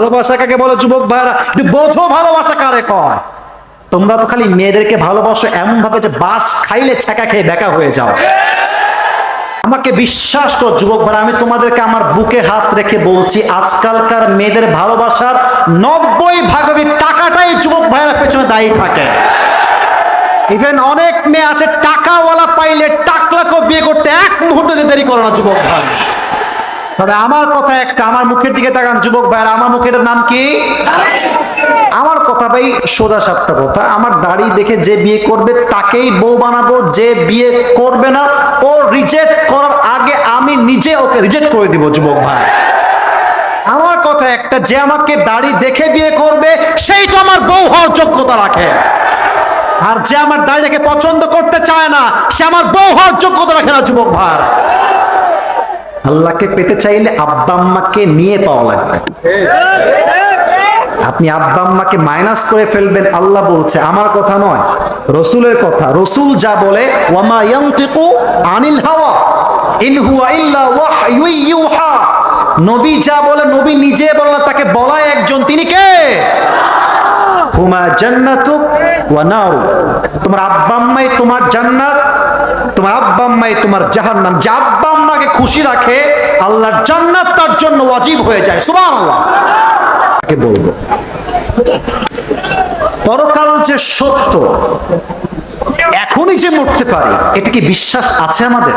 ভালোবাসা কাকে বলে, যুবক ভাইরা একটু বোঝো ভালোবাসা কারে কয়? তোমরা তো খালি মেয়েদেরকে ভালোবাসো এমন ভাবে যে বাস খাইলে ছাকা খেয়ে বেকা হয়ে যাও। আমাকে বিশ্বাস করো যুবক ভাইরা, আমি তোমাদেরকে আমার বুকে হাত রেখে বলছি, আজকালকার মেয়েদের ভালোবাসার নব্বই ভাগবি টাকাটাই যুবক ভাইয়ের পেছনে দায়ী থাকে। ইভেন অনেক মেয়ে আছে, টাকাওয়ালা পাইলে টাকলাকেও বিয়ে করতে এক মুহূর্তে দেরি করো না যুবক ভাই। তবে আমার কথা একটা, আমার মুখের দিকে তাকান যুবক ভাই আমার মুখের নাম কি? আমার কথা ভাই সোজা সাপটা কথা, আমার দাড়ি দেখে যে বিয়ে করবে তাকেই বউ বানাবো, যে বিয়ে করবে না, ও রিজেক্ট করার আগে আমি নিজে ওকে রিজেক্ট করে দিব যুবক ভাই। আমার কথা একটা, যে আমাকে দাড়ি দেখে বিয়ে করবে, সেই তো আমার বউ হওয়ার যোগ্যতা রাখে। আর যে আমার দাড়িটাকে পছন্দ করতে চায় না, সে আমার বউ হওয়ার যোগ্যতা রাখে না যুবক ভাই। আল্লাহকে পেতে চাইলে আব্বা আম্মাকে নিয়ে পাওয়া লাগবে। আপনি আব্বা আম্মাকে মাইনাস করে ফেলবেন আল্লাহ বলছে আমার কথা নয় রসুলের কথা। রসুল যা বলে ওয়ামা আনিল হাওয়া ইন নবী যা বলে নবী নিজে বলে না, তাকে বলায় একজন তিনি কে? হুমা জান্নাতুক ওয়া নারুক। তোমার আব্বা আম্মাই তোমার জান্নাত তোমার আব্বা আম্মাই তোমার জাহান্নাম। যে আব্বা আম্মাকে খুশি রাখে, আল্লাহর জান্নাত তার জন্য ওয়াজিব হয়ে যায়। সুবহানাল্লাহ। কে বলব। পরকাল যে সত্য, এখনই যে মরতে পারি, এটা কি বিশ্বাস আছে আমাদের?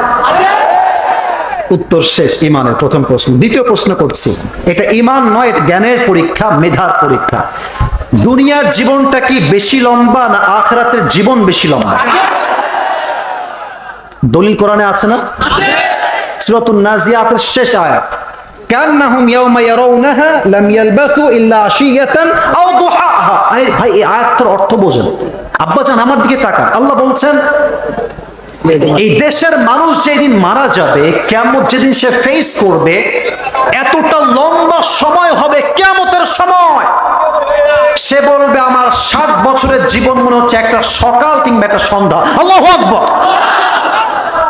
উত্তর শেষ, ইমানের প্রথম প্রশ্ন। দ্বিতীয় প্রশ্ন করছি। এটা ইমান নয়, এটা জ্ঞানের পরীক্ষা, মেধার পরীক্ষা। দুনিয়ার জীবনটা কি বেশি লম্বা না আখরাতের জীবন বেশি লম্বা? দলিল কোরআনে আছে না? সূরাতুন নাজিয়াতের শেষ আয়াত। কান্নাহুম ইয়াওমা ইয়ারাউনাহা লাম ইয়ালবাথু ইল্লা আশিয়াতান আও দুহাহা। ভাই এই আয়াতটার অর্থ বোঝেন। আব্বাজান আমার দিকে তাকান। আল্লাহ বলছেন এই দেশের মানুষ যেদিন মারা যাবে কেমন যেদিন সে ফেস করবে এতটা লম্বা সময় হবে কেমতের সময়। সে বলবে আমার ষাট বছরের জীবন মনে হচ্ছে একটা সকাল কিংবা একটা সন্ধ্যা। আল্লাহ আকবর।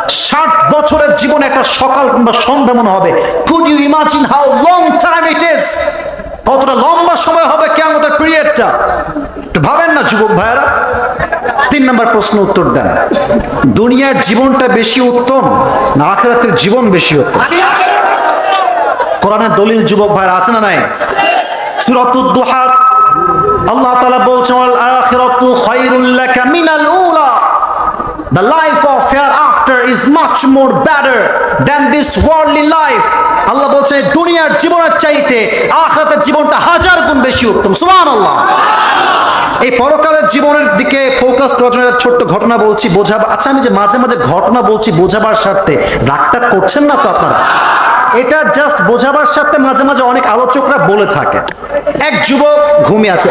ষাট বছরের জীবনে একটা সকাল কিংবা সন্ধ্যা মনে হবে। Could you imagine how long time it is কতটা লম্বা সময় হবে কেমন পিরিয়ডটা? ভাবেন না, যুবক ভাইয়েরা। তিন নম্বর প্রশ্ন উত্তর দেন। দুনিয়ার জীবনটা বেশি উত্তম না আখেরাতের জীবন বেশি উত্তম? কোরআনের দলিল যুবক ভাইরা আছে না নাই? সূরাতুদ দুহা আল্লাহ তাআলা বলছেন আখিরাতু খায়রুল লাকা মিনাল উলা The life of hereafter is much more better than this worldly life. Allah বলছে, দুনিয়ার জীবনের চাইতে আখরাতের জীবনটা হাজার গুণ বেশি উত্তম। সুবহানাল্লাহ। এই পরকালের জীবনের দিকে ফোকাস করার ছোট্ট ঘটনা বলছি, বোঝাবা আচ্ছা আমি যে মাঝে মাঝে ঘটনা বলছি, বোঝাবার স্বার্থে রাগটা করছেন না তো আপনারা? এটা জাস্ট বোঝাবার সাথে মাঝে মাঝে অনেক আলোচকরা বলে থাকে। এক যুবক ঘুমিয়ে আছে।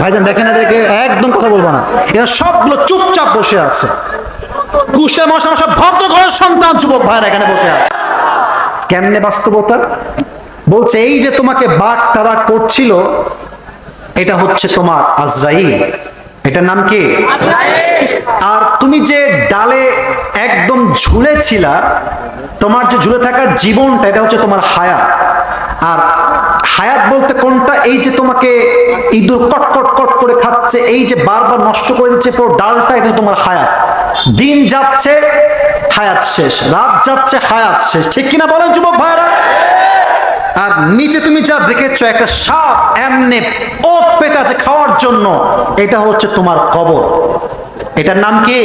ভাইজান, দেখেন এদেরকে একদম কথা বলব না। এরা সবগুলো চুপচাপ বসে আছে। কুশে মশা সব ভদ্র ঘরের সন্তান যুবক ভাইরা এখানে বসে আছে। কেমনে বাস্তবতা? বলছে, এই যে তোমাকে বাঘ তারা করছিল, এটা হচ্ছে তোমার আজরাইল। এটার নাম কি? আর তুমি যে ডালে একদম ঝুলেছিলা, তোমার যে ঝুলে থাকার জীবনটা, এটা হচ্ছে তোমার হায়াত। আর হায়াত বলতে কোনটা? এই যে তোমাকে ইঁদুর কট কট কট করে খাচ্ছে, এই যে বারবার নষ্ট করে দিচ্ছে পুরো ডালটা, এটা তোমার হায়াত। দিন যাচ্ছে, হায়াত শেষ। রাত যাচ্ছে, হায়াত শেষ। ঠিক কিনা বলেন যুবক ভাইরা আর নিচে তুমি যা দেখেছ, একটা সাপ, এমনে ওত পেতে আছে খাওয়ার জন্য, এটা হচ্ছে তোমার কবর। এটার নাম কি?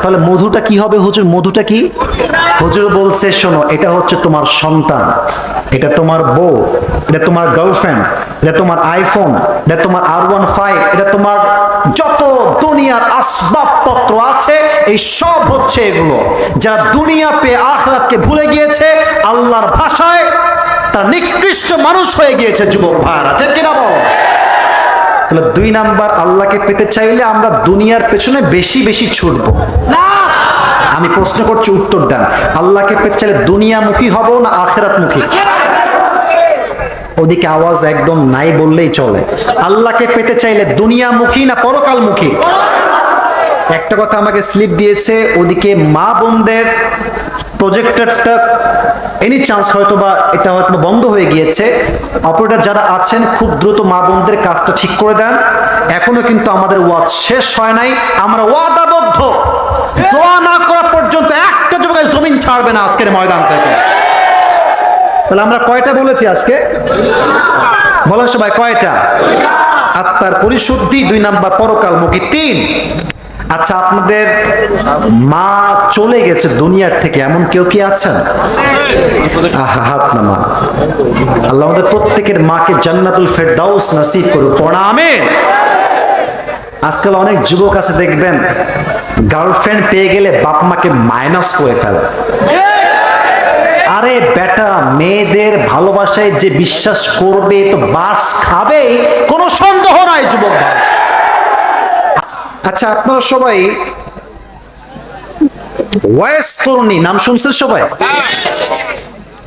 তাহলে মধুটা কি হবে? হুজুর, মধুটা কি? হুজুর বলছে, শোনো, এটা হচ্ছে তোমার সন্তান, এটা তোমার বউ, এটা তোমার গার্লফ্রেন্ড এটা তোমার আইফোন এটা তোমার আর ওয়ান ফাইভ এটা তোমার যত দুনিয়ার আসবাবপত্র আছে, এই সব হচ্ছে এগুলো। যারা দুনিয়া পেয়ে আখরাতকে ভুলে গিয়েছে, আল্লাহর ভাষায় তার নিকৃষ্ট মানুষ হয়ে গিয়েছে যুবক ভাইরা ঠিক কিনা বল? তাহলে দুই নাম্বার আল্লাহকে পেতে চাইলে আমরা দুনিয়ার পেছনে বেশি বেশি ছুটব। আমি প্রশ্ন করছি উত্তর দেন। আল্লাহকে পেতে চাইলে দুনিয়ামুখী হব না আখেরাতমুখী? ওদিকে আওয়াজ একদম নাই বললেই চলে। আল্লাহকে পেতে চাইলে দুনিয়ামুখী না পরকালমুখী? একটা কথা আমাকে স্লিপ দিয়েছে ওদিকে মা বোনদের প্রজেক্টরটা এনি চান্স হয়তো বা এটা হয়তো বন্ধ হয়ে গিয়েছে। অপারেটর যারা আছেন, খুব দ্রুত মা বোনদের কাজটা ঠিক করে দেন। এখনও কিন্তু আমাদের ওয়াদ শেষ হয় নাই। আমরা ওয়াদাবদ্ধ। দোয়া না করা পর্যন্ত একটা যুবকের জমিন ছাড়বে না আজকের ময়দান থেকে। তাহলে আমরা কয়টা বলেছি আজকে? বলো সবাই কয়টা? আত্মার পরিশুদ্ধি, দুই নাম্বার পরকালমুখী তিন। আচ্ছা আপনাদের মা চলে গেছে দুনিয়ার থেকে, এমন কেউ কি আছেন? হাত আল্লাহ আমাদের প্রত্যেকের মাকে জান্নাতুল ফেরদাউস নসিব করুক আমিন। আজকাল অনেক যুবক আছে, দেখবেন, গার্লফ্রেন্ড পেয়ে গেলে বাপ মাকে মাইনাস করে ফেলে। আরে বেটা, মেয়েদের ভালোবাসায় যে বিশ্বাস করবে, তো বাস খাবে কোনো সন্দেহ নাই, যুবক ভাই। আচ্ছা আপনারা সবাই ওয়েস করুনি নাম শুনছেন সবাই?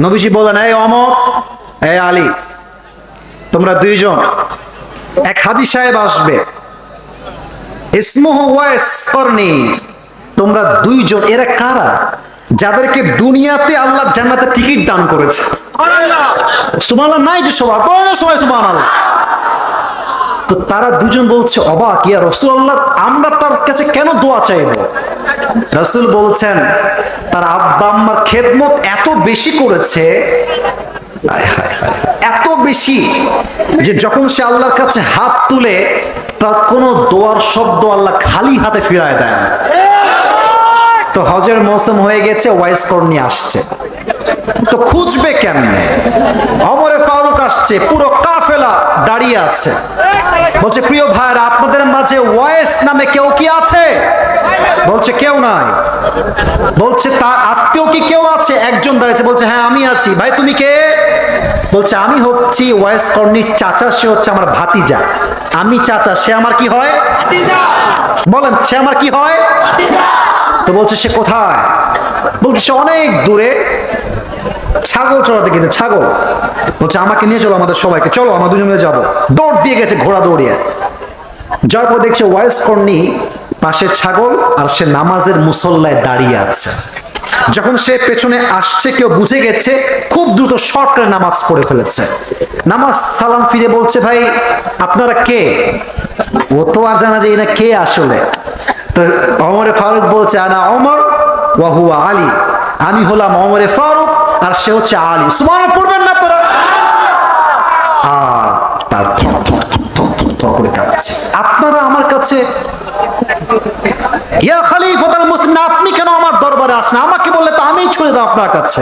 নবীজি বলেন, এই অমর, এই আলী, তোমরা দুইজন, এক হাদি সাহেব আসবে। ইসমুহ করনি, তোমরা দুইজন, এরা কারা? যাদেরকে দুনিয়াতে আল্লাহ জান্নাতে টিকিট দান করেছে। নাই যে সবার তো তারা দুজন বলছে, অবাক, ইয়া রসুল্লাহ আমরা তার কাছে কেন দোয়া চাইব? রসুল বলছেন, তার আব্বা আম্মার খেদমত এত বেশি করেছে এত বেশি যে যখন সে আল্লাহর কাছে হাত তুলে, তার কোনো দোয়ার শব্দ আল্লাহ খালি হাতে ফিরায় দেয় না। তো হজের মৌসুম হয়ে গেছে ওয়াইস কর্নি আসছে। তো খুঁজবে কেমনে? অমরে ফারুক আসছে, পুরো কাফেলা দাঁড়িয়ে আছে। বলছে প্রিয় ভাইরা আপনাদের মাঝে ওয়েস নামে কেউ কি আছে? বলছে কেউ নাই। বলছে তার আত্মীয় কি কেউ আছে? একজন দাঁড়িয়েছে বলছে হ্যাঁ আমি আছি। ভাই তুমি কে? বলছে আমি হচ্ছি ওয়েস কর্নির চাচা সে হচ্ছে আমার ভাতিজা। আমি চাচা সে আমার কি হয়? বলেন সে আমার কি হয়? তো বলছে সে কোথায়? বলছে সে অনেক দূরে। ছাগল চড়াতে গেছে, ছাগল। বলছে, আমাকে নিয়ে চলো আমাদের সবাইকে। চলো, আমরা দুজন মিলে যাব। দৌড় দিয়ে গেছে ঘোড়া দৌড়িয়ে। যার পর দেখছে ওয়াইস কর্নি পাশে ছাগল আর সে নামাজের মুসল্লায় দাঁড়িয়ে আছে। যখন সে পেছনে আসছে, কেউ বুঝে গেছে, খুব দ্রুত শর্টকাটে নামাজ পড়ে ফেলেছে। নামাজ সালাম ফিরে বলছে, ভাই, আপনারা কে? ও তো আর জানা যায় না কে আসলে। তো অমরে ফারুক বলছে, আনা অমর ওয়াহুয়া আলী। আমি হলাম অমরে ফারুক আর সে হচ্ছে আলী সুমান পড়বেন না আপনারা? আর তার থর থর থর থর থর করে কাঁপছে আপনারা আমার কাছে, ইয়া খলিফাতুল মুসলিম আপনি কেন আমার দরবারে আসেন আমাকে বললে তো আমিই ছুড়ে দাও আপনার কাছে।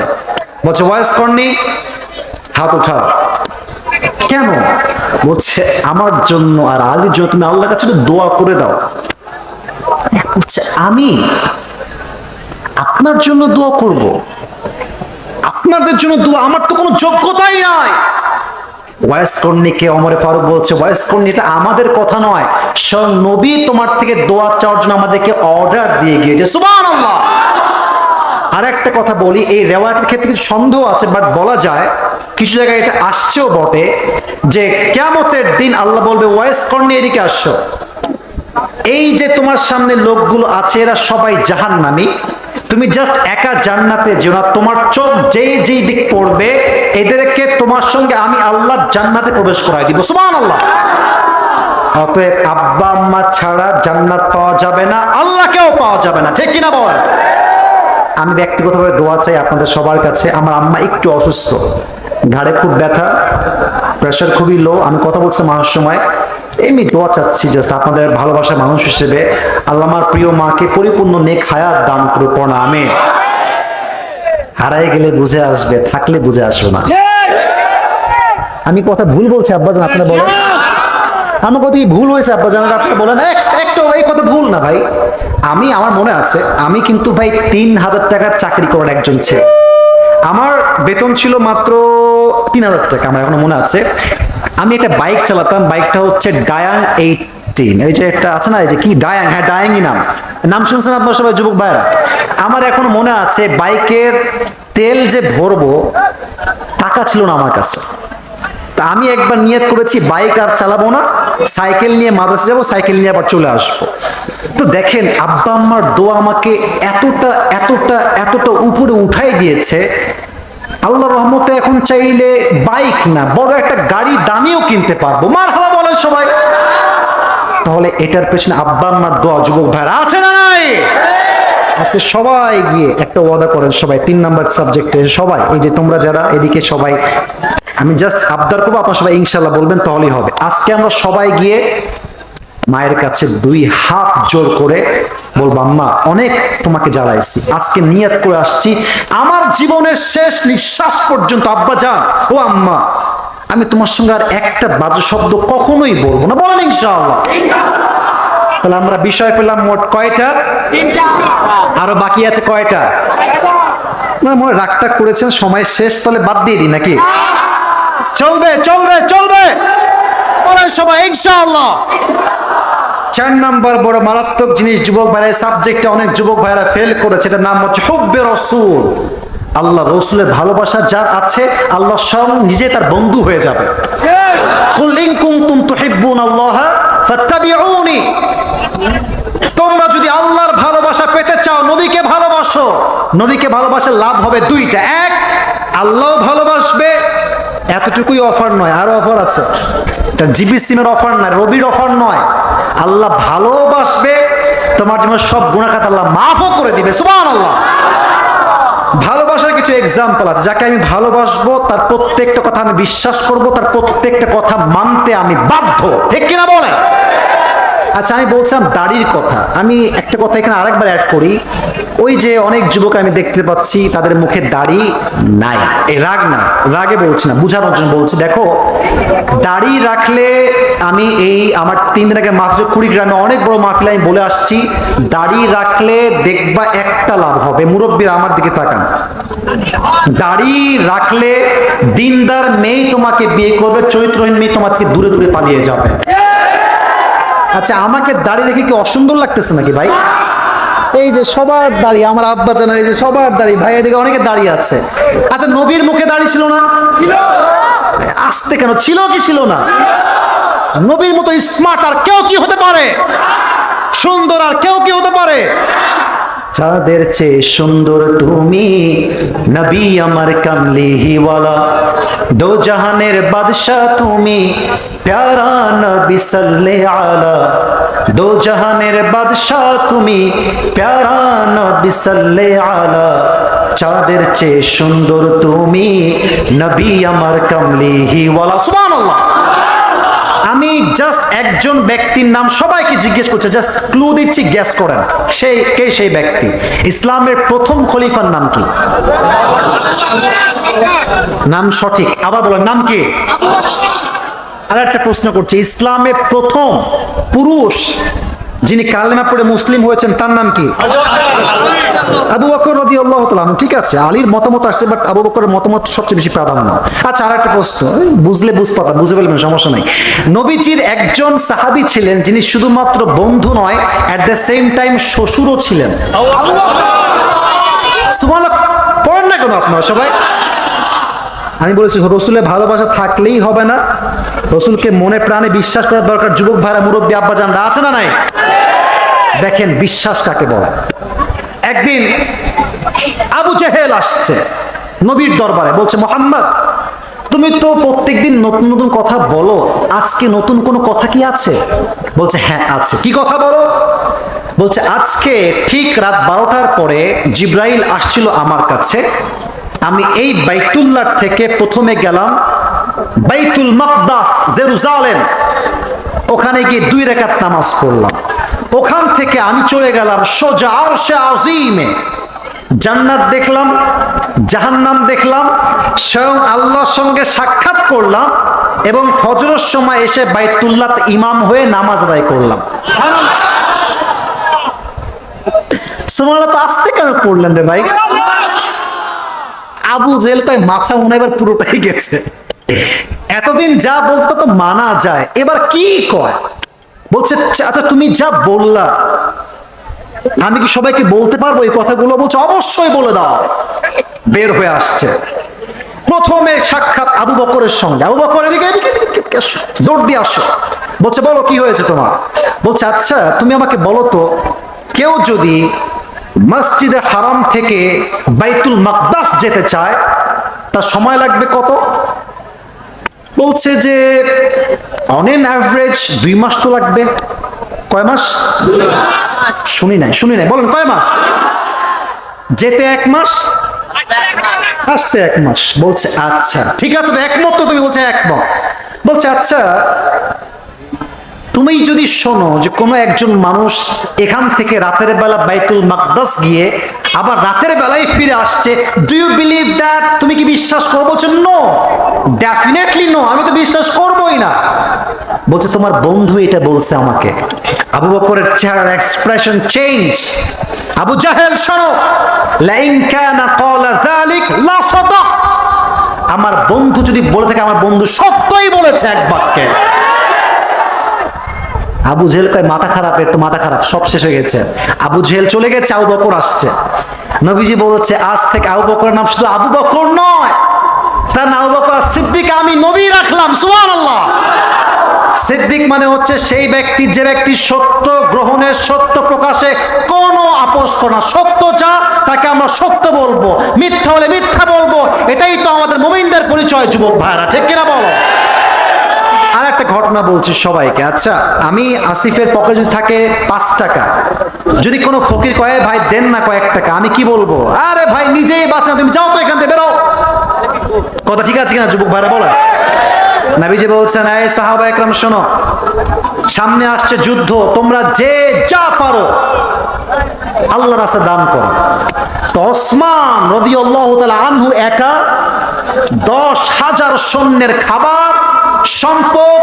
বলছে ওয়াইস করনি, হাত উঠাও। কেন? বলছে, আমার জন্য আর আলীর জন্য তুমি আল্লাহর কাছে দোয়া করে দাও। আমি আপনার জন্য দোয়া করব। আপনাদের জন্য দোয়া, আমার তো কোনো যোগ্যতাই নাই। ওয়াইস কর্ণীকে অমরে ফারুক বলছে ওয়াইস কর্ণী এটা আমাদের কথা নয়। স্বয়ং নবী তোমার থেকে দোয়া চাওয়ার জন্য আমাদেরকে অর্ডার দিয়ে গিয়েছে। সুবান আর একটা কথা বলি, এই রেওয়ায়তের ক্ষেত্রে কিছু সন্দেহ আছে বাট বলা যায়, কিছু জায়গায় এটা আসছেও বটে, যে কেমতের দিন আল্লাহ বলবে ওয়াইস কর্ণী এদিকে আসছো এই যে তোমার সামনে লোকগুলো আছে, এরা সবাই জাহান্নামী। তুমি জাস্ট একা জান্নাতে যেও না, তোমার চোখ যেই যেই দিক পড়বে, এদেরকে তোমার সঙ্গে আমি আল্লাহ জান্নাতে প্রবেশ করাই দিব। সুবহান আল্লাহ অতএব আব্বা, আম্মা ছাড়া জান্নাত পাওয়া যাবে না, আল্লাহকেও পাওয়া যাবে না। ঠিক কিনা বল আমি ব্যক্তিগতভাবে দোয়া চাই আপনাদের সবার কাছে, আমার আম্মা একটু অসুস্থ। ঘাড়ে খুব ব্যথা প্রেশার খুবই লো আমি কথা বলছি মার সময়। এমনি দোয়া চাচ্ছি জাস্ট আপনাদের ভালোবাসা মানুষ হিসেবে আল্লাহ আমার প্রিয় মাকে পরিপূর্ণ নেক হায়াত দান করে পড়া আমি হারাই গেলে বুঝে আসবে, থাকলে বুঝে আসবে না। আমি কথা ভুল বলছি আব্বা আব্বাজান, আপনারা বলেন। আমার কথা কি ভুল হয়েছে আব্বা আব্বাজান? আপনারা বলেন। এক- একটু এই কথা ভুল না ভাই। আমি, আমার মনে আছে, আমি কিন্তু ভাই তিন হাজার টাকার চাকরি করার একজন ছেলে। আমার বেতন ছিল মাত্র তিন হাজার টাকা, আমার এখনও মনে আছে। আমি একটা বাইক চালাতাম, বাইকটা হচ্ছে ডায়াং এইটিন এই যে একটা আছে না, এই যে কি ডায়াং হ্যাঁ ডায়াংই নাম। নাম শুনছেন আপনার সবাই, যুবক ভাইরা আমার এখন মনে আছে, বাইকের তেল যে ভরবো, টাকা ছিল না আমার কাছে। তা আমি একবার নিয়ত করেছি, বাইক আর চালাবো না, সাইকেল নিয়ে মাদ্রাসা যাব, সাইকেল নিয়ে আবার চলে আসব। তো দেখেন, আব্বা আম্মার দোয়া আমাকে এতটা এতটা এতটা উপরে উঠাই দিয়েছে আল্লাহ রহমতে এখন চাইলে বাইক না, বড় একটা গাড়ি দামিও কিনতে পারব। মার হাওয়া বলেন সবাই। তাহলে এটার পেছনে আব্বা আম্মার দোয়া, যুবক ভাইরা, আছে না নাই? আজকে সবাই গিয়ে একটা ওয়াদা করেন সবাই, তিন নাম্বার সাবজেক্টে সবাই, এই যে তোমরা যারা, এদিকে সবাই। আমি জাস্ট আবদার করব, আপনার সবাই ইনশাল্লাহ বলবেন, তাহলেই হবে। আজকে আমরা সবাই গিয়ে মায়ের কাছে দুই হাত জোর করে বলব, আম্মা, অনেক তোমাকে জ্বালাইছি। আজকে নিয়ত করে আসছি। আমার জীবনের শেষ নিঃশ্বাস পর্যন্ত, আব্বা যান। ও আম্মা, আমি তোমার সঙ্গে আর একটা বাজে শব্দ কখনোই বলব না। বলেন ইনশাআল্লাহ। তাহলে আমরা বিষয় পেলাম মোট কয়টা? আরও বাকি আছে কয়টা? না মনে রাগটাগ করেছেন, সময় শেষ, তাহলে বাদ দিয়ে দিই নাকি? চলবে চলবে চলবে। বলেন সবাই, ইনশাআল্লাহ। চার নাম্বার বড় মারাত্মক জিনিস যুবক ভাইরা সাবজেক্টে অনেক যুবক ভাইরা ফেল করেছে, এটার নাম হচ্ছে হুব্বে রসুল। আল্লাহ রসুলের ভালোবাসা যার আছে, আল্লাহ সব নিজে তার বন্ধু হয়ে যাবে। তোমরা যদি আল্লাহর ভালোবাসা পেতে চাও, নবীকে ভালোবাসো, নবীকে ভালোবাসা লাভ হবে দুইটা। এক, আল্লাহ ভালোবাসবে এতটুকুই অফার নয়, আরও অফার আছে। জিবি সিমের অফার নয়, রবির অফার নয়। আল্লাহ ভালোবাসবে, তোমার জন্য সব গুণাখাত আল্লাহ মাফও করে দিবে সুমান আল্লাহ ভালোবাসার কিছু এক্সাম্পল আছে, যাকে আমি ভালোবাসবো, তার প্রত্যেকটা কথা আমি বিশ্বাস করব, তার প্রত্যেকটা কথা মানতে আমি বাধ্য। ঠিক কিনা বলেন? আচ্ছা আমি বলছিলাম দাড়ির কথা। আমি একটা কথা এখানে আরেকবার অ্যাড করি। ওই যে অনেক যুবক আমি দেখতে পাচ্ছি, তাদের মুখে দাড়ি নাই। এ, রাগ না। রাগে বলছি না, বুঝানোর জন্য বলছি। দেখো, দাড়ি রাখলে আমি এই আমার তিন দিন আগে মাহফিল কুড়িগ্রামে অনেক বড় মাহফিল আমি বলে আসছি, দাড়ি রাখলে দেখবা একটা লাভ হবে। মুরব্বীরা আমার দিকে তাকান। দাড়ি রাখলে দিনদার মেয়ে তোমাকে বিয়ে করবে, চরিত্রহীন মেয়ে তোমাকে দূরে দূরে পালিয়ে যাবে। আচ্ছা আমাকে দাড়ি রেখে কি অসুন্দর লাগতেছে নাকি ভাই? এই যে সবার দাড়ি আমার আব্বা জানার এই যে সবার দাড়ি ভাই এদিকে অনেকে দাঁড়িয়ে আছে। আচ্ছা নবীর মুখে দাড়ি ছিল না? আসতে কেন? ছিল কি ছিল না? নবীর মতো স্মার্ট আর কেউ কি হতে পারে? সুন্দর আর কেউ কি হতে পারে? চাঁদের চেয়ে সুন্দর তুমি, নবী আমার কামলিহিওয়ালা। দো জাহানের বাদশাহ তুমি, প্যারা নবী সাল্লে আলা দো জাহানের বাদশাহ তুমি, প্যারা নবী সাল্লে আলা চাঁদের চেয়ে সুন্দর তুমি, নবী আমার কামলিহিওয়ালা। সুবহানাল্লাহ। জাস্ট একজন ব্যক্তির নাম সবাইকে জিজ্ঞেস করছে, জাস্ট ক্লু দিচ্ছি গ্যাস করেন। সেই, কে সেই ব্যক্তি? ইসলামের প্রথম খলিফার নাম কি? নাম সঠিক। আবার বলেন, নাম কি? আর একটা প্রশ্ন করছে, ইসলামে প্রথম পুরুষ যিনি কালেমা পড়ে মুসলিম হয়েছেন, তার নাম কি? আবু বকর রদি আল্লাহ ঠিক আছে, আলীর মতামত আসছে বাট আবু বকরের মতামত সবচেয়ে বেশি প্রাধান্য। আচ্ছা আর একটা প্রশ্ন বুঝলে বুঝ পাতা বুঝে ফেলবেন, সমস্যা নাই। নবীজির একজন সাহাবী ছিলেন, যিনি শুধুমাত্র বন্ধু নয় অ্যাট দ্য সেম টাইম শ্বশুরও ছিলেন। পড়েন না কেন আপনারা সবাই? আমি বলেছি, রসুলের ভালোবাসা থাকলেই হবে না। রসুলকে মনে প্রাণে বিশ্বাস করার দরকার যুবক ভাইরা, মুরব্বী আব্বা জানরা আছে না নাই? দেখেন বিশ্বাস কাকে বলে? একদিন আবু জেহেল আসছে নবীর দরবারে, বলছে, মোহাম্মদ, তুমি তো প্রত্যেকদিন নতুন নতুন কথা বলো, আজকে নতুন কোনো কথা কি আছে? বলছে হ্যাঁ আছে। কি কথা বলো? বলছে, আজকে ঠিক রাত বারোটার পরে জিব্রাইল আসছিল আমার কাছে। আমি এই বাইতুল্লাহ থেকে প্রথমে গেলাম বাইতুল মকদাস, জেরুজালেম। ওখানে গিয়ে দুই রেখাত নামাজ পড়লাম। ওখান থেকে আমি চলে গেলাম সোজা আরশে আজিমে। জান্নাত দেখলাম, জাহান্নাম দেখলাম, স্বয়ং আল্লাহর সঙ্গে সাক্ষাৎ করলাম এবং ফজরের সময় এসে বাইতুল্লাহ ইমাম হয়ে নামাজ আদায় করলাম। সুমালা তো আসতে কেন পড়লেন রে ভাই? আবু জেল কয়, মাথা মনে এবার পুরোটাই গেছে। এতদিন যা বলতো তো মানা যায়। এবার কি কয়? বলছে আচ্ছা তুমি যা বললা, আমি কি সবাইকে বলতে পারব এই কথাগুলো? বলছে, অবশ্যই বলে দাও। বের হয়ে আসছে। প্রথমে সাক্ষাৎ আবু বকরের সঙ্গে। আবু বকর এদিকে এদিকে দৌড় দিয়ে আসো। বলছে, বলো, কি হয়েছে তোমার? বলছে আচ্ছা তুমি আমাকে বলো তো, কেউ যদি মসজিদে হারাম থেকে বাইতুল মাকদাস যেতে চায়, তার সময় লাগবে কত? বলছে যে অন এন অ্যাভারেজ দুই মাস তো লাগবে। কয় মাস? শুনি নাই শুনি নাই। বলেন, কয় মাস? যেতে এক মাস, আসতে এক মাস। বলছে আচ্ছা ঠিক আছে, তো একমত তো তুমি বলছে একমত। বলছে আচ্ছা তুমি যদি শোনো যে কোনো একজন মানুষ এখান থেকে রাতের বেলা বাইতুল মাকদাস গিয়ে আবার রাতের বেলায় ফিরে আসছে ডু ইউ বিলিভ দ্যাট তুমি কি বিশ্বাস করো? বলছো নো ডেফিনেটলি নো আমি তো বিশ্বাস করবোই না। বলছে, তোমার বন্ধু এটা বলছে আমাকে। আবু বকরের চেহারার এক্সপ্রেশন চেঞ্জ আবু জাহেল, শোনো, লাইন কানা ক্বালা যালিক লা আমার বন্ধু যদি বলে থাকে, আমার বন্ধু সত্যই বলেছে এক বাক্যে। আবু জেহেল কয়, মাথা খারাপ তো মাথা খারাপ, সব শেষ হয়ে গেছে। আবু জেহেল চলে গেছে, আবু বকর আসছে। নবীজি বলছে, আজ থেকে আবু বকরের নাম শুধু আবু বকর নয়, তার নাম আবু বকর সিদ্দিক আমি নবী রাখলাম, সুবহানাল্লাহ। সিদ্দিক মানে হচ্ছে সেই ব্যক্তি, যে ব্যক্তি সত্য গ্রহণের সত্য প্রকাশে কোনো আপোষ করে না। সত্য যা, তাকে আমরা সত্য বলব। মিথ্যা হলে মিথ্যা বলব। এটাই তো আমাদের মোমিনদের পরিচয়, যুবক ভাইরা ঠিক কিনা বলো? একটা ঘটনা বলছি সবাইকে। আচ্ছা আমি আসিফের পকেটে যদি থাকে পাঁচ টাকা। যদি কোনো ফকির কয়ে, ভাই, দেন না কয়েক টাকা, আমি কি বলব? আরে ভাই, নিজেই বাঁচা তুমি যাও তো এখান থেকে, বেরো। কথা ঠিক আছে কিনা, যুবক ভাইরা, বলে। বলছেন সাহাবা একরাম, শোনো। সামনে আসছে যুদ্ধ, তোমরা যে যা পারো আল্লাহ রাস্তা দান করো। তো ওসমান রদি আনহু একা দশ হাজার সৈন্যের খাবার সম্পদ,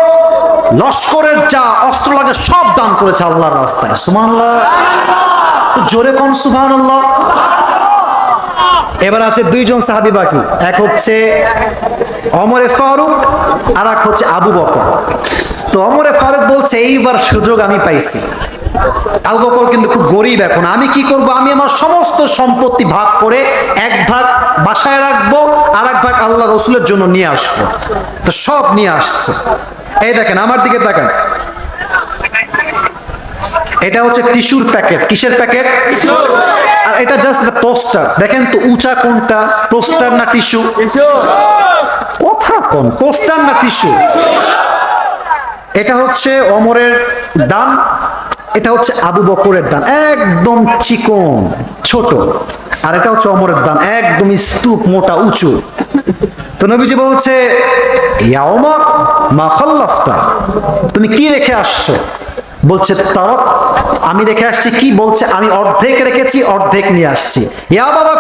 লস্করের যা অস্ত্র লাগে সব দান করেছে আল্লাহর রাস্তায়। সুমান জোরে কম সুমান এবার আছে দুইজন সাহাবি বাকি। এক হচ্ছে অমরে ফারুক আর এক হচ্ছে আবু বকর। তো অমরে ফারুক বলছে, এইবার সুযোগ আমি পাইছি। আবু কিন্তু খুব গরিব এখন। আমি কি করব? আমি আমার সমস্ত সম্পত্তি ভাগ করে এক ভাগ বাসায় রাখব আর এক ভাগ আল্লাহ রসুলের জন্য নিয়ে আসব। তো সব নিয়ে আসছে। এই দেখেন, আমার দিকে তাকান। এটা হচ্ছে টিস্যুর প্যাকেট। কিসের প্যাকেট? আর এটা জাস্ট পোস্টার। দেখেন তো উঁচা কোনটা? পোস্টার না টিস্যু? কথা কোন? পোস্টার না টিস্যু? এটা হচ্ছে অমরের দান এটা হচ্ছে আবু বকরের দান, একদম চিকন, ছোট। আর এটা হচ্ছে অমরের দান, একদম স্তূপ, মোটা, উঁচু। তো নবীজি বলছে, ইয়া ওমর, মা খাল্লাফতা। তুমি কি রেখে আসছো? বলছে, তার, আমি রেখে আসছি কি? বলছে, আমি অর্ধেক রেখেছি, অর্ধেক নিয়ে আসছি। ইয়া বাবা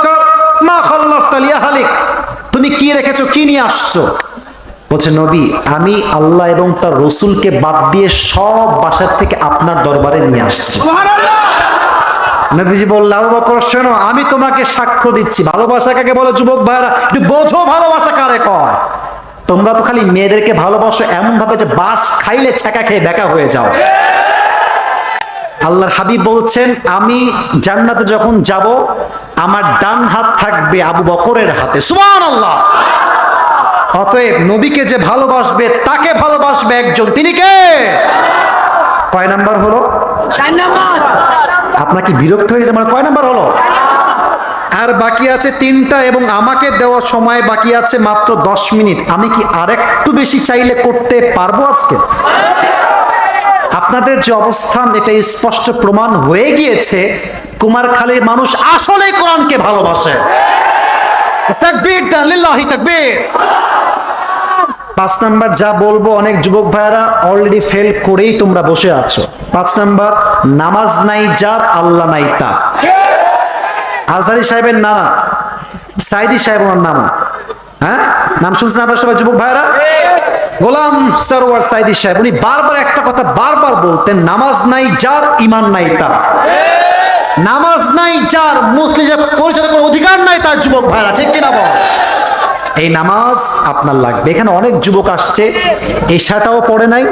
মা খাল্লাফতা লিয়া হালিক তুমি কি রেখেছো, কি নিয়ে আসছো? বলছে নবী আমি আল্লাহ এবং তার রসুলকে বাদ দিয়ে সব বাসার থেকে আপনার দরবারে নিয়ে আসছি। নবীজি বলল আবু বকর শোনো আমি তোমাকে সাক্ষ্য দিচ্ছি। ভালোবাসা কাকে বলে যুবক ভাইরা একটু বোঝো ভালোবাসা কারে কয়। তোমরা তো খালি মেয়েদেরকে ভালোবাসো এমন ভাবে যে বাস খাইলে ছ্যাঁকা খেয়ে বেকা হয়ে যাও। আল্লাহর হাবিব বলছেন আমি জান্নাতে যখন যাব আমার ডান হাত থাকবে আবু বকরের হাতে। সুবহান আল্লাহ অতএব নবীকে যে ভালোবাসবে তাকে ভালোবাসবে একজন। তিনি কে? কয় নাম্বার হলো? আপনার কি বিরক্ত হয়েছে মানে কয় নাম্বার হলো? আর বাকি আছে তিনটা এবং আমাকে দেওয়া সময় বাকি আছে মাত্র দশ মিনিট। আমি কি আরেকটু বেশি চাইলে করতে পারব আজকে? আপনাদের যে অবস্থান এটা স্পষ্ট প্রমাণ হয়ে গিয়েছে। কুমারখালীর মানুষ আসলে কোরআনকে ভালোবাসে। তাকবীর তাকবীর। পাঁচ নাম্বার, যা বলব অনেক যুবক ভাইয়েরা অলরেডি ফেল করেই তোমরা বসে আছো। পাঁচ নাম্বার, নামাজ নাই যার, আল্লাহ নাই তা আজহারি সাহেবের নানা, সাইদি সাহেব ওনার নামা হ্যাঁ? নাম শুনছেন আপনার সবাই, যুবক ভাইয়েরা? গোলাম সরোয়ার সাইদি সাহেব, উনি বারবার একটা কথা বারবার বলতেন, নামাজ নাই যার ইমান নাই তার। নামাজ নাই যার, মুসলিম পরিচয় কোনো অধিকার নাই তার, যুবক ভাইরা ঠিক কিনা বল? এই নামাজ আপনার লাগবে। এখানে অনেক যুবক আসছে, এশাটাও পড়ে নাই,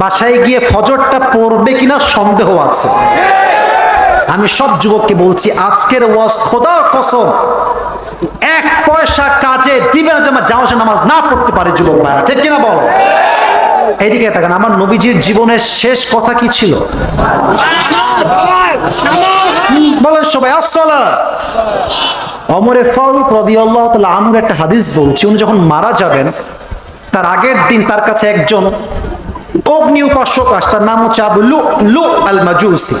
বাসায় গিয়ে ফজরটা পড়বে কিনা সন্দেহ আছে। আমি সব যুবককে বলছি, আজকের ওয়াজ খোদার কসম, এক পয়সা কাজে দিবে না তোমার জামাসে নামাজ না পড়তে পারে যুবক ভাইরা, ঠিক কিনা বল? এদিকে তাকান, আমার নবীজির জীবনের শেষ কথা কি ছিল? বলেন সবাই, আসসালাম। অমরে ফারুক রদিয়াল্লাহ তাআলা আনহুর একটা হাদিস বলছি, উনি যখন মারা যাবেন, তার আগের দিন তার কাছে একজন অগ্নি উপাসক আস, তার নাম হচ্ছে আবু লু লু আল মাজুসি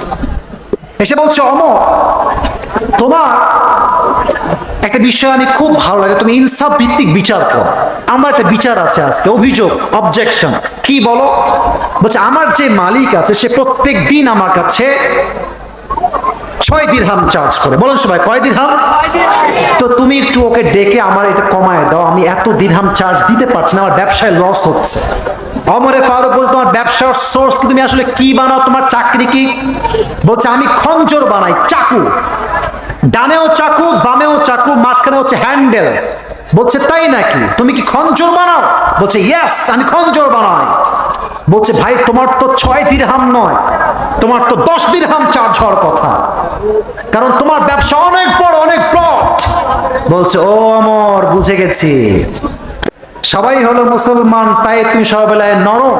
এসে বলছে, অমর, তোমার একটা বিষয় আমি খুব ভালো লাগে, তুমি ইনসাফ ভিত্তিক বিচার করো। আমার একটা বিচার আছে আজকে, অভিযোগ অবজেকশন কি বলো? বলছে, আমার যে মালিক আছে, সে প্রত্যেক দিন আমার কাছে ছয় দিরহাম চার্জ করে। বলেন সবাই, কয় দিরহাম? তো তুমি একটু ওকে ডেকে আমার এটা কমায় দাও, আমি এত দিরহাম চার্জ দিতে পারছি না, আমার ব্যবসায় লস হচ্ছে। অমরে ফারুক বলছে, তোমার ব্যবসার সোর্স তুমি আসলে কি বানাও? তোমার চাকরি কি? বলছে, আমি খঞ্জর বানাই, চাকু। ডানেও চাকু, বামেও চাকু, মাঝখানে হচ্ছে হ্যান্ডেল বলছে, তাই নাকি? তুমি কি খঞ্জর বানাও? বলছে ইয়েস আমি খঞ্জর বানাই। বলছে, ভাই, তোমার তো ছয় দিরহাম নয়। তোমার তো দশ দিন দিরহাম চার্জ হওয়ার কথা। কারণ তোমার ব্যবসা অনেক বড়, অনেক ব্রড বলছে, ও অমর, বুঝে গেছি। সবাই হলো মুসলমান, তাই তুই সবাই নরম।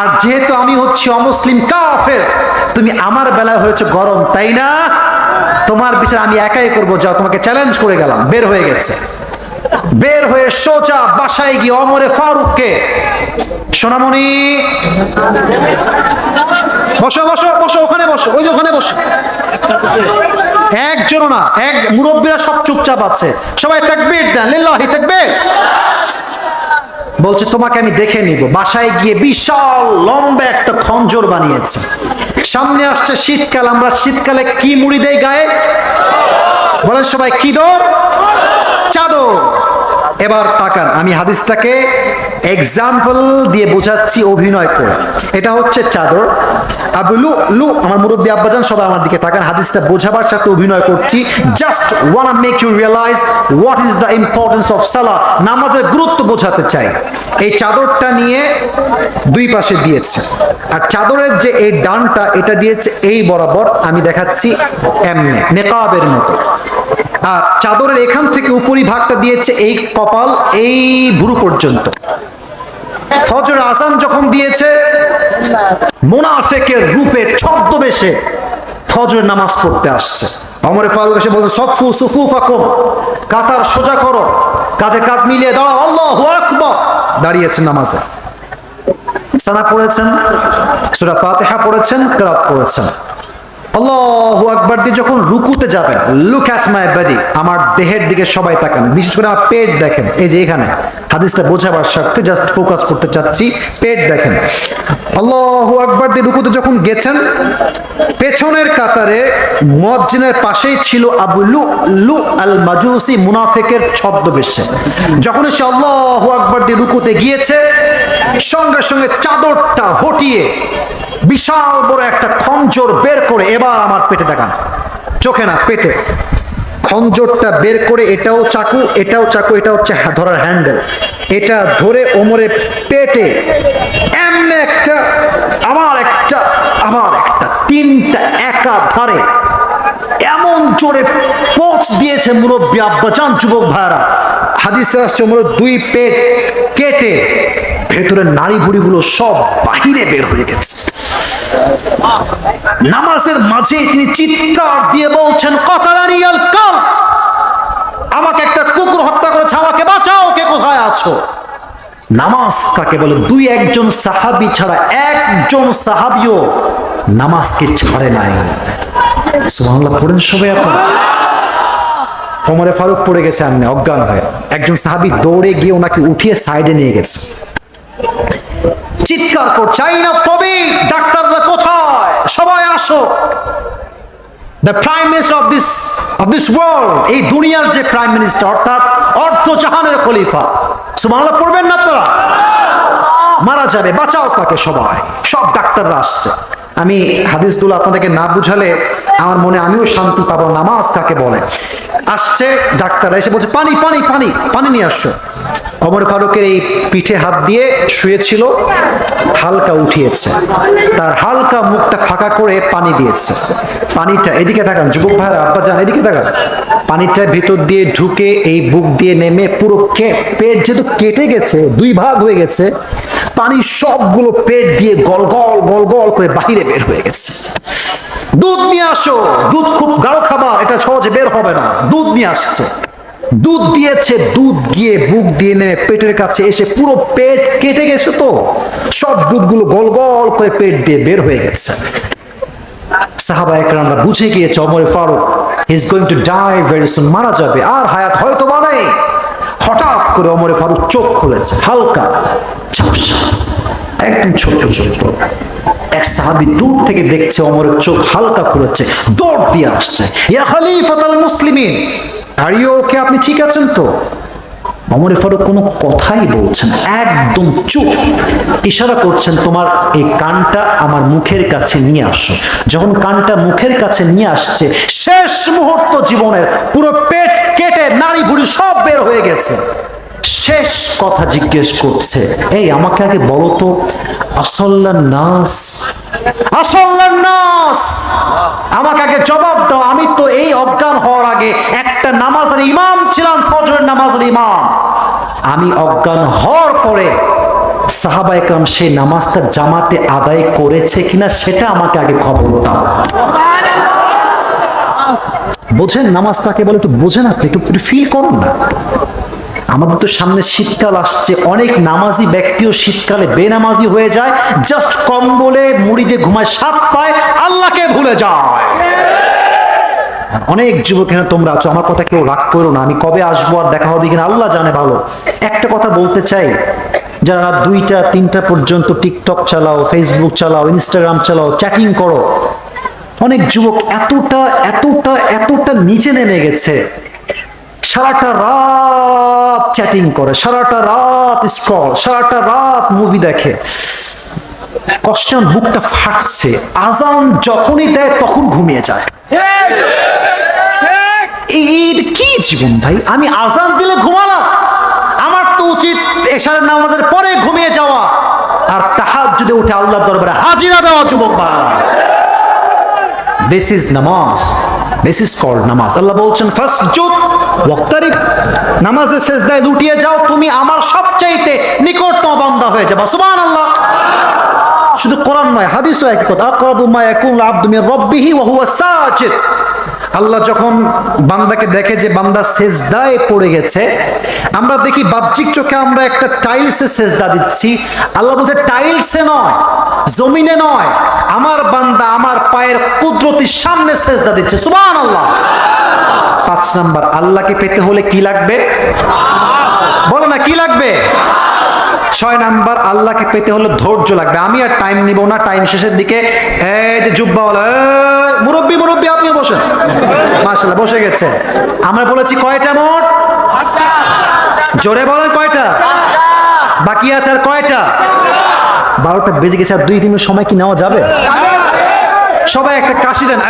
আর যেহেতু আমি হচ্ছি অমুসলিম কাফের, তুমি আমার বেলায় হয়েছে গরম, তাই না? তোমার বিচার আমি একাই করব যা তোমাকে চ্যালেঞ্জ করে গেলাম, বের হয়ে গেছে। বের হয়ে সোজা বাসায় গিয়ে অমরে ফারুককে, সোনামণি বসো বসো বসো, ওখানে বসো, ওই যে ওখানে বসো। একজনও না, এক, মুরব্বীরা সব চুপচাপ আছে। সবাই তাকবীর দেন, লিল্লাহি তাকবীর। বলছে, তোমাকে আমি দেখে নিব। বাসায় গিয়ে বিশাল লম্বা একটা খঞ্জর বানিয়েছে। সামনে আসছে শীতকাল, আমরা শীতকালে কি মুড়ি দেয় গায়ে? বলেন সবাই, কি দর? চাদর। এবার তাকান, আমি হাদিসটাকে এক্সাম্পল দিয়ে বোঝাচ্ছি, অভিনয় করে। এটা হচ্ছে চাদর। আবু লু আমার মুরব্বী আব্বাজান সবাই আমার দিকে হাদিসটা বোঝাবার সাথে অভিনয় করছি। Just one make you realise what is the importance of সালা নামাজের গুরুত্ব বোঝাতে চাই। এই চাদরটা নিয়ে দুই পাশে দিয়েছে। আর চাদরের যে এই ডানটা, এটা দিয়েছে এই বরাবর আমি দেখাচ্ছি এমনে মতো। আর চাদরের এখান থেকে উপরি ভাগটা দিয়েছে এই কপাল, এই ভুরু পর্যন্ত। ফজর আজান যখন দিয়েছে, মুনাফেকের রূপে ছদ্মবেশে ফজর নামাজ পড়তে আসছে। অমরে ফারুক এসে বলছে, সফু সুফু ফাকুম কাতার সোজা করো, কাঁধে কাঁধ মিলিয়ে দাও, আল্লাহ আকবার। দাঁড়িয়েছেন নামাজে। সানা পড়েছেন, সুরা ফাতিহা পড়েছেন কেরাত পড়েছেন। আল্লাহু আকবার দিয়ে যখন রুকুতে যাবেন লুক অ্যাট মাই বডি আমার দেহের দিকে সবাই তাকান, বিশেষ করে আমার পেট দেখেন, এই যে এখানে, হাদিসটা বোঝাবার স্বার্থে জাস্ট ফোকাস করতে চাচ্ছি, পেট দেখেন। আল্লাহু আকবার দিয়ে রুকুতে যখন গেছেন, পেছনের কাতারে মজ্জিনের পাশেই ছিল আবু লু লু আল মাজুসি মুনাফেকের ছদ্মবেশে। যখন সে আল্লাহু আকবার দিয়ে রুকুতে গিয়েছে, সঙ্গে সঙ্গে চাদরটা হটিয়ে বিশাল বড় একটা খঞ্জর বের করে এবার আমার পেটে দেখান। চোখে না, পেটে। খঞ্জরটা বের করে এটাও চাকু এটাও চাকু, এটা হচ্ছে ধরার হ্যান্ডেল। এটা ধরে ওমরে পেটে এমনি একটা, আমার একটা আমার একটা, তিনটা একা ধারে এমন জোরে পোচ দিয়েছে মুরব্বী আব্বাজান যুবক ভাইরা। হাদিসে আসছে দুই পেট কেটে ভেতরের নারী ভুড়িগুলো সব বাহিরে বের হয়ে গেছে। নামাজের মাঝে তিনি চিৎকার দিয়ে বলছেন কতারানি আল কাল। আমাকে একটা কুকুর হত্যা করেছে, আমাকে বাঁচাও, কে কোথায় আছো? নামাজ কাকে বলে, দুই একজন সাহাবি ছাড়া একজন সাহাবিও নামাজকে ছাড়ে নাই। পড়েন সবাই আপনারা। ওমরে ফারুক পড়ে গেছে আমনে অজ্ঞান হয়ে। একজন সাহাবি দৌড়ে গিয়ে ওনাকে উঠিয়ে সাইডে নিয়ে গেছে। চিৎকার করছে "আই না, তবে ডাক্তাররা কোথায়? সবাই আসো। The prime minister of this of this world এই দুনিয়ার যে প্রাইম মিনিস্টার অর্থাৎ অর্থ জাহানের খলিফা। সুবহানাল্লাহ, পড়বেন না আপনারা? মারা যাবে, বাঁচাও তাকে সবাই। সব ডাক্তাররা আসছে। আমি হাদিসগুলো আপনাদেরকে না বুঝালে আমার মনে, আমিও শান্তি পাবো, নামাজ কাকে বলে? আসছে, ডাক্তাররা এসে বলছে, পানি পানি পানি পানি নিয়ে আসছো অমর ফারুকের এই পিঠে হাত দিয়ে শুয়েছিল, হালকা উঠিয়েছে। তার হালকা মুখটা ফাঁকা করে পানি দিয়েছে। পানিটা, এদিকে তাকান, যুবক ভাইয়ের, আব্বা যান, এদিকে তাকান। পানিটা ভেতর দিয়ে ঢুকে এই বুক দিয়ে নেমে পুরো পেট যেহেতু কেটে গেছে, দুই ভাগ হয়ে গেছে, পানি সবগুলো পেট দিয়ে গল গল গল গল করে বাহিরে বের হয়ে গেছে। দুধ নিয়ে আসো, দুধ খুব গাঢ় খাবার, এটা সহজে বের হবে না। দুধ নিয়ে আসছে। দুধ দিয়েছে, দুধ গিয়ে বুক দিয়ে নেমে পেটের কাছে এসে পুরো পেট কেটে গেছে তো। সব দুধগুলো গল গল করে পেট দিয়ে বের হয়ে গেছে। সাহাবা একরামরা বুঝে গিয়েছে Omar Farooq is going to die very soon মারা যাবে, আর হায়াত হয়তো বা নেই। হঠাৎ করে অমরে ফারুক চোখ খুলেছে, হালকা ঝাপসা, একদম ছোট্ট ছোট্ট। এক সাহাবি দূর থেকে দেখছে অমরের চোখ হালকা খুলেছে, দৌড় দিয়ে আসছে, ইয়া খালিফাত আল মুসলিমিন আর ইউ ওকে আপনি ঠিক আছেন তো? অমর ফারুক কোনো কথাই বলছেন একদম চুপ। ইশারা করছেন, তোমার এই কানটা আমার মুখের কাছে নিয়ে আসো। যখন কানটা মুখের কাছে নিয়ে আসছে, শেষ মুহূর্ত জীবনের পুরো পেট কেটে নাড়ি ভুড়ি সব বের হয়ে গেছে। শেষ কথা জিজ্ঞেস করছে, এই, আমাকে আগে বলো তো আসল্লা নাস? আসল্লা নাস! আমাকে আগে জবাব দাও, আমি তো এই অজ্ঞান হওয়ার আগে একটা নামাজের ইমাম ছিলাম, ফজরের নামাজের ইমাম। আমি অজ্ঞান হওয়ার পরে সাহাবা একরাম সেই নামাজটা জামাতে আদায় করেছে কিনা সেটা আমাকে আগে খবর দাও। বোঝেন নামাজ কাকে বলে একটু বোঝেন আপনি, একটু ফিল করুন না। আমাদের তো সামনে শীতকাল আসছে, অনেক নামাজি ব্যক্তিও শীতকালে বেনামাজি হয়ে যায় জাস্ট কম্বলে মুড়ি ঘুমায় সাত পায়, আল্লাহকে ভুলে যায়। অনেক যুবক এখানে তোমরা আছো, আমার কথা কেউ রাগ করো না, আমি কবে আসব আর দেখা হবে কিনা, আল্লাহ জানে ভালো। একটা কথা বলতে চাই, যারা দুইটা, তিনটা পর্যন্ত টিকটক চালাও ফেসবুক চালাও ইনস্টাগ্রাম চালাও চ্যাটিং করো, অনেক যুবক এতটা এতটা এতটা নিচে নেমে গেছে। সারাটা রাত চ্যাটিং করে, সারাটা রাত স্ক্রল সারাটা রাত মুভি দেখে। কষ্টে আমার বুকটা ফাটছে। আজান যখনই দেয়, তখন ঘুমিয়ে যায়। কি জীবন ভাই? আমি আজান দিলে ঘুমালাম। আমার তো উচিত এশারের নামাজের পরে ঘুমিয়ে যাওয়া। আর তাহার যদি উঠে আল্লাহর দরবারে হাজিরা দেওয়া, যুবক ভাই। This is namaz this is called namaz আল্লাহ বলছেন ফার্স্ট জুত ওয়াক্তারিব নামাজে সেজদায় লুটিয়ে যাও, তুমি আমার সবচাইতে নিকটতম বান্দা হয়ে যাবা। সুবহানাল্লাহ। শুধু কোরআন নয়, হাদিসও এক কথা। আকরাবু মা ইয়াকুনু আবদু মির রাব্বিহি ওয়া হুয়া সাজিদ। আল্লাহ যখন বান্দাকে দেখে যে বান্দা সেজদায় পড়ে গেছে, আমরা দেখি বাহ্যিক চোখে আমরা একটা টাইলসে সেজদা দিচ্ছি। আল্লাহ বলছে টাইলসে নয়, জমিনে নয়, আমার বান্দা আমার পায়ের কুদরতির সামনে সেজদা দিচ্ছে। সুবান আল্লাহ পাঁচ নাম্বার, আল্লাহকে পেতে হলে কি লাগবে? বলো না, কি লাগবে? ছয় নাম্বার আল্লাহকে পেতে হলে ধৈর্য লাগবে। আমি আর টাইম নিব না টাইম শেষের দিকে এই যে জুব্বাওয়ালা মুরব্বি মুরব্বি, আপনিও বসেন। মাশাল্লাহ বসে গেছে। আমরা বলেছি কয়টা মোট? জোরে বলেন কয়টা? বাকি আছে আর কয়টা? বারোটা বেজে গেছে আর দুই দিনের সময় কি নেওয়া যাবে? সবাই একটা কাশি দেন!